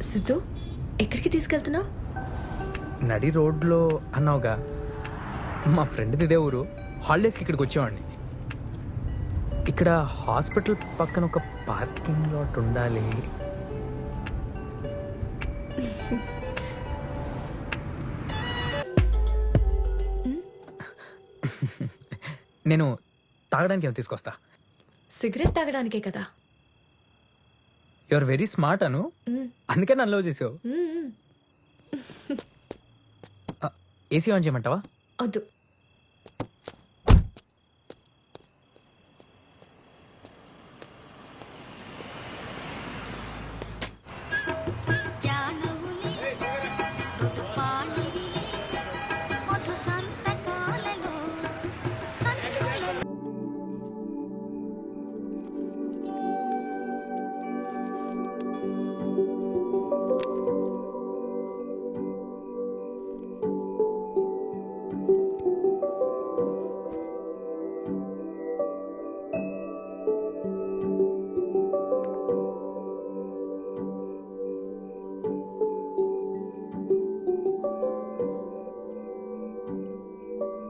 సిద్ధు ఎక్కడికి తీసుకెళ్తున్నావు? నడి రోడ్లో అన్నావుగా. మా ఫ్రెండ్ది ఇదే ఊరు. హాలిడేస్కి ఇక్కడికి వచ్చేవాడిని. ఇక్కడ హాస్పిటల్ పక్కన ఒక పార్కింగ్ లాట్ ఉండాలి. నేను తాగడానికి ఏమైనా తీసుకొస్తా. సిగరెట్ తాగడానికే కదా. You are very smart Anu. అందుకే నన్ను లవ్ చేసావు. ఏసీ ఆన్ చేయమంటావా? వద్దు.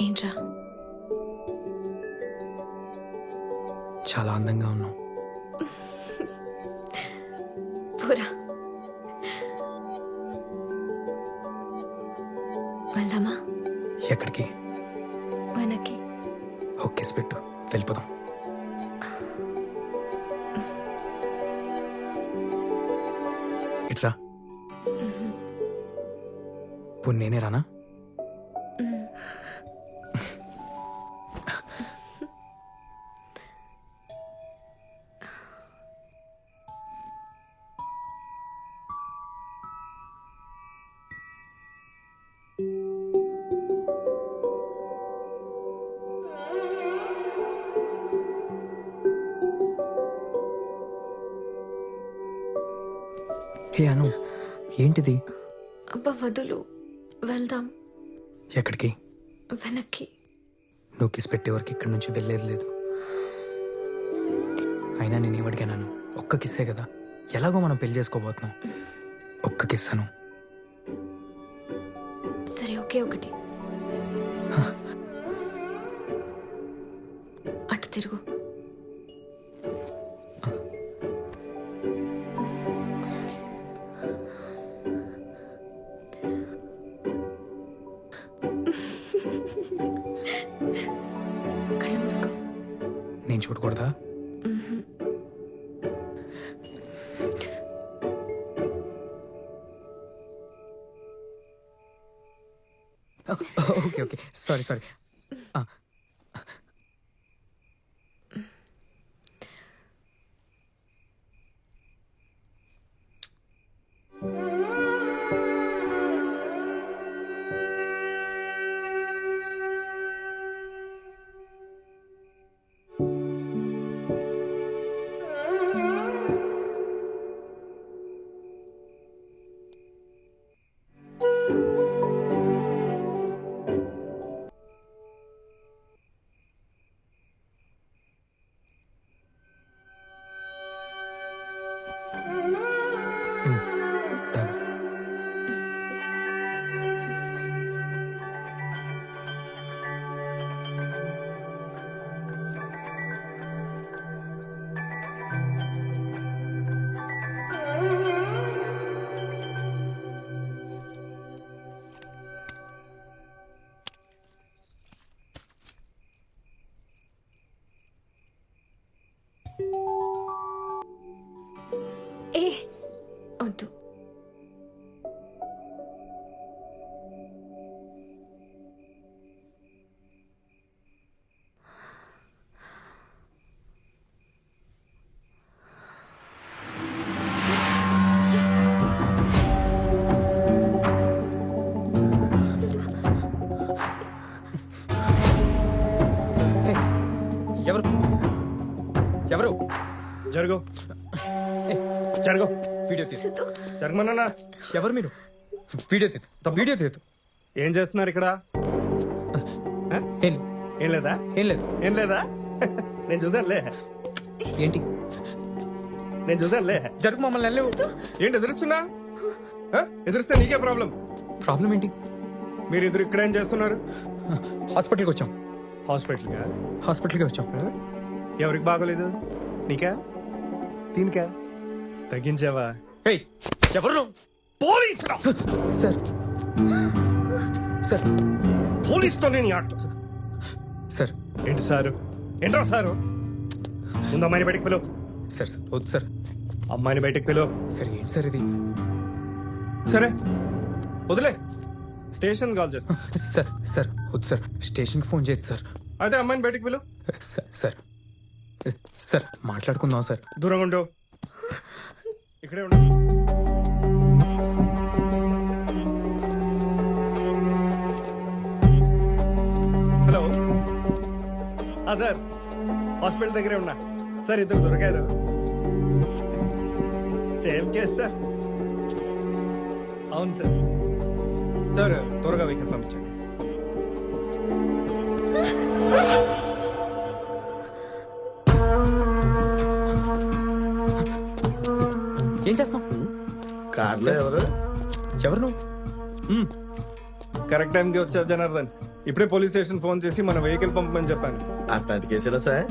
ఏంట్రా? చాలా అందంగా ఉన్నావు. పోరా. వెళ్దామా? ఎక్కడికి? వెనక్కి. ఒక్కేసి పెట్టు. వెళ్ళిపోదాం. ఇట్రా. ఇప్పుడు నేనే రానా? హే అను ఏంటిది? అబ్బా వదులు. వెళ్దాం. ఎక్కడికి? వెనక్కి. నువ్వు కిస్ పెట్టే వరకు ఇక్కడి నుంచి వెళ్ళేది లేదు. అయినా నేను ఏమడిగాను ఒక్క కిస్సే కదా. ఎలాగో మనం పెళ్ళి చేసుకోబోతున్నాం. ఒక్క కిస్ అను సరే ఒకే ఒకటి. అటు తిరుగు. నేను ఓకే ఓకే. సారీ సారీ ఎవరు? ఎవరు? జరుగు. జరుగు. వీడియో తీసు జరగమన్నా ఎవరు మీరు? వీడియో తీదు వీడియో తీదు ఏం చేస్తున్నారు ఇక్కడ? ఏం? ఏం లేదా? ఏం లేదు. ఏం లేదా? నేను చూసానులే ఏంటి? నేను చూసానులే జరుగు మమ్మల్ని వెళ్ళలేవు ఏంటి ఎదురుస్తున్నా? ఎదురిస్తే నీకే ప్రాబ్లం. ప్రాబ్లం ఏంటి? మీరు ఇద్దరు ఇక్కడ ఏం చేస్తున్నారు? హాస్పిటల్కి వచ్చాం. హాస్పిటల్గా హాస్పిటల్కి వచ్చాం? ఎవరికి బాగోలేదు? నీకా? దీనికా? తగ్గించావా? ఏయ్ ఎవరు? Police sir. సార్. పోలీస్తో నేను ఆటో. సార్. ఏంటి సారు? ఏంట్రా సారు? ముందు అమ్మాయిని బయటకు పిలువు? సార్ సార్ వద్దు సార్. అమ్మాయిని బయటకు పిలువు? సార్ ఏంటి సార్ ఇది? సరే వదిలే. స్టేషన్ కాల్ చేస్తా. సార్ సార్ వద్దు సార్. స్టేషన్కి ఫోన్ చేయొద్దు సార్. అయితే అమ్మాయిని బయటకు పిలువు సార్ సార్. సార్ మాట్లాడుకుందాం సార్. దూరంగా ఉండు. ఇక్కడే ఉండు. హలో. సార్. హాస్పిటల్ దగ్గరే ఉన్నా. సార్ ఇద్దరు దొరికారు. Same case sir. అవును సార్. సార్ త్వరగా వెహికల్ పంపించండి. ఏం చేస్తున్నావు? కార్లో ఎవరు? ఎవరు నువ్వు? కరెక్ట్ టైంకి వచ్చారు జనార్దన్. ఇప్పుడే పోలీస్ స్టేషన్ ఫోన్ చేసి మన వెహికల్ పంపమని చెప్పాను. అట్లాంటి కేసులా సార్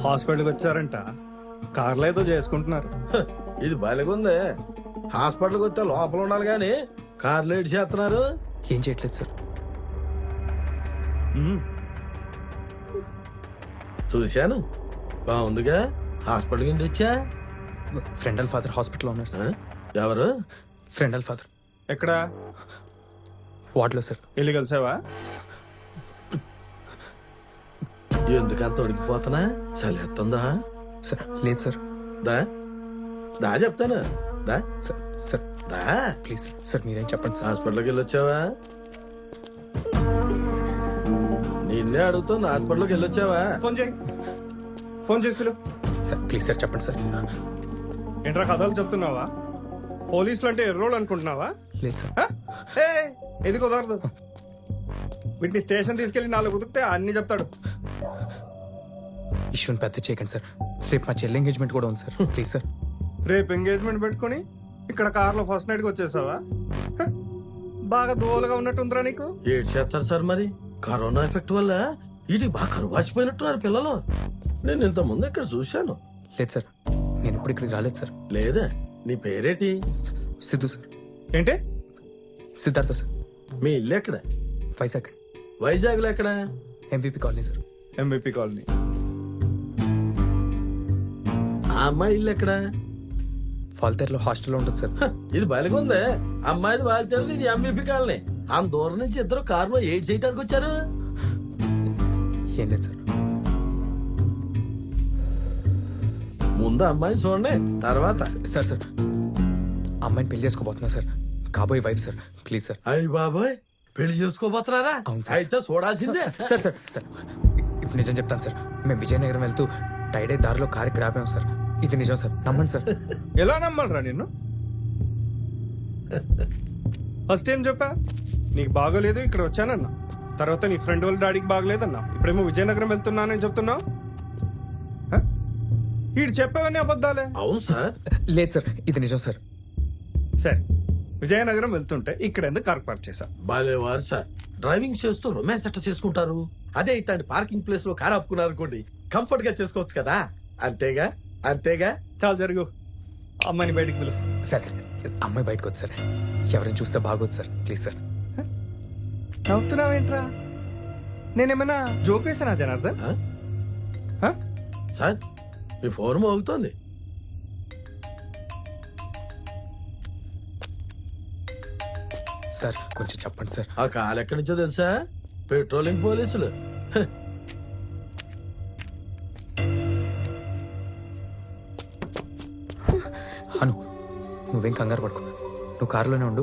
హాస్పిటల్కి వచ్చారంట. కార్లో ఏదో చేసుకుంటున్నారు. హ, ఇది బాలేగుంది. హాస్పిటల్కి వస్తే లోపల ఉండాలి కానీ కార్లో ఏడు చేస్తున్నారు? ఏం చేయట్లేదు సార్. చూశాను. బాగుందిగా? హాస్పిటల్ కింద వచ్చా? ఫ్రెండ్ వాళ్ళ ఫాదర్ హాస్పిటల్లో ఉన్నారు సార్? ఎవరు? ఫ్రెండ్ వాళ్ళ ఫాదర్. ఎక్కడ? వార్డులో సార్. వెళ్ళి కలిసావా? ఎందుకంత ఉడికిపోతున్నా? చలేస్తుందా సార్ లేదు సార్. దా. దా చెప్తాను. దా. Sir sir. The please sir మీరేం చెప్పండి సార్. హాస్పిటల్కి వెళ్ళొచ్చావా? నిన్నే అడుగుతుంది హాస్పిటల్కి వెళ్ళొచ్చావా? ఫోన్ చేయి. ఫోన్ చేసి పిలు. సార్ ప్లీజ్ సార్ చెప్పండి సార్. ఏంట్రా కథలు చెప్తున్నావా? పోలీసులు అంటే ఎర్రోళ్ళు అనుకుంటున్నావా? లేదు సార్. హ? ఏ ఇది కుదరదు వీటిని స్టేషన్ తీసుకెళ్ళి నాలుగు ఉదికితే అన్ని చెప్తాడు. ఇష్యూని పెద్ద చేయకండి సార్. రేపు మా చెల్లి ఎంగేజ్మెంట్ కూడా ఉంది సార్. Please sir. రేపు ఎంగేజ్మెంట్ పెట్టుకొని ఇక్కడ కార్లో ఫస్ట్ నైట్కి వచ్చేసావా? బాగా దూలగా ఉన్నట్టుందిరా నీకు? ఏడు చేస్తారు సార్ మరి? కరోనా ఎఫెక్ట్ వల్ల వీటికి బాగా కరువు వాచిపోయినట్టున్నారు పిల్లలు. నేను ఇంత ముందు ఇక్కడ చూశాను. లేదు సార్ నేను ఇప్పుడు ఇక్కడికి రాలేదు సార్. లేదా? నీ పేరేటి? సిద్ధు సార్. ఏంటి? సిద్ధార్థ సార్. మీ ఇల్లు ఎక్కడ? వైజాగ్. వైజాగ్లో ఎక్కడ? MVP colony sir. MBP colony. ఆ అమ్మాయి ఇల్లు ఎక్కడ? ఫాల్తేర్లో హాస్టల్లో ఉంటుంది సార్. ఇది బలిగుందే అమ్మాయిది బాధ్యతలు ఇది ఎంబీపీ కాలనీ. అంత దూరం నుంచి ఇద్దరు కారులో ఏడ్ చేయడానికి వచ్చారు. ఏం లేదు సార్. ముందు అమ్మాయి చూడండి తర్వాత. సార్ సార్ అమ్మాయిని పెళ్ళి చేసుకోబోతున్నా సార్. కాబోయే వైఫ్ సార్. Please sir. అయ్యి బాబాయ్ పెళ్ళి చేసుకోబోతున్నారా. అయితే చూడాల్సిందే. Sir sir sir. ఇప్పుడు నిజం చెప్తాను సార్. మేము విజయనగరం వెళ్తూ టైడే దారిలో కార్ ఇక్కడ ఆపాం సార్. ఇది నిజం సార్. నమ్మండి సార్. ఎలా నమ్మాలరా నిన్ను? ఫస్ట్ ఏం చెప్పా? నీకు బాగోలేదు ఇక్కడ వచ్చానన్నా. తర్వాత నీ ఫ్రెండ్ వాళ్ళ డాడీకి బాగలేదన్నా. ఇప్పుడేమో విజయనగరం వెళ్తున్నానని చెప్తున్నావు? హ? ఈడు చెప్పావని అబద్ధాలే. అవును సార్. లేదు సార్ ఇది నిజం సార్. సరే విజయనగరం వెళ్తుంటే ఇక్కడ ఎందుకు కార్ పార్క్ చేశా? బాలేవారు సార్. డ్రైవింగ్ చేస్తూ రొమాన్స్ ఎట్లా చేసుకుంటారు? అదే ఇట్లాంటి పార్కింగ్ ప్లేస్లో కార్ ఆపుకున్నారు అనుకోండి కంఫర్ట్గా చేసుకోవచ్చు కదా. అంతేగా? అంతేగా? చాలా జరుగు. అమ్మాయిని బయటికి పిలు. సార్ అమ్మాయి బయటకు వద్దు సార్. ఎవరైనా చూస్తే బాగోదు సార్. Please sir. నవ్వుతున్నావేంట్రా? నేనేమైనా జోక్ వేసానా జనార్దన్? సార్ మీ ఫోన్ మోగుతోంది. సార్ కొంచెం చెప్పండి సార్. ఆ కాల్ ఎక్కడి నుంచో తెలుసా? పెట్రోలింగ్ పోలీసులు. నువ్వేం కంగారు పడుకో. నువ్వు కారులోనే ఉండు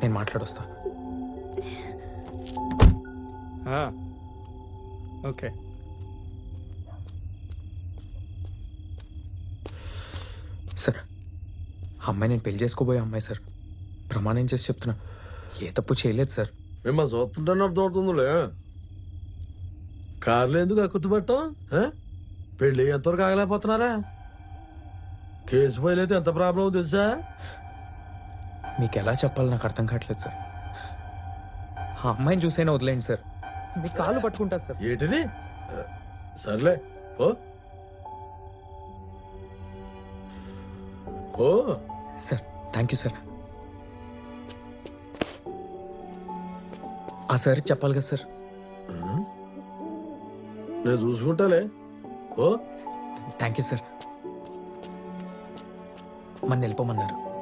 నేను మాట్లాడొస్తా. ఓకే. సార్ అమ్మాయి నేను పెళ్ళి చేసుకోబోయే అమ్మాయి సార్. ప్రమాణం చేసి చెప్తున్నా. ఏ తప్పు చేయలేదు సార్. మిమ్మల్ని చూస్తుంటేనే అర్థమవుతుందిలే. కార్లు ఎందుకు అక్కుతుపట్టం పెళ్ళి ఎంతవరకు ఆగలేకపోతున్నారా? కేసు ఫైల్ అయితే ఎంత ప్రాబ్లం తెలుసా? మీకు ఎలా చెప్పాలో నాకు అర్థం కావట్లేదు సార్. ఆ అమ్మాయిని చూసైనా వదిలేండి సార్. మీ కాలు పట్టుకుంటా సార్. ఏంటిది? సర్లే ఓ ఓ సార్ థ్యాంక్ యూ సార్. ఆ సార్కి చెప్పాలి కదా సార్. నేను చూసుకుంటాలే. ఓ థ్యాంక్ యూ సార్. మన వెళ్ళిపోమన్నారు.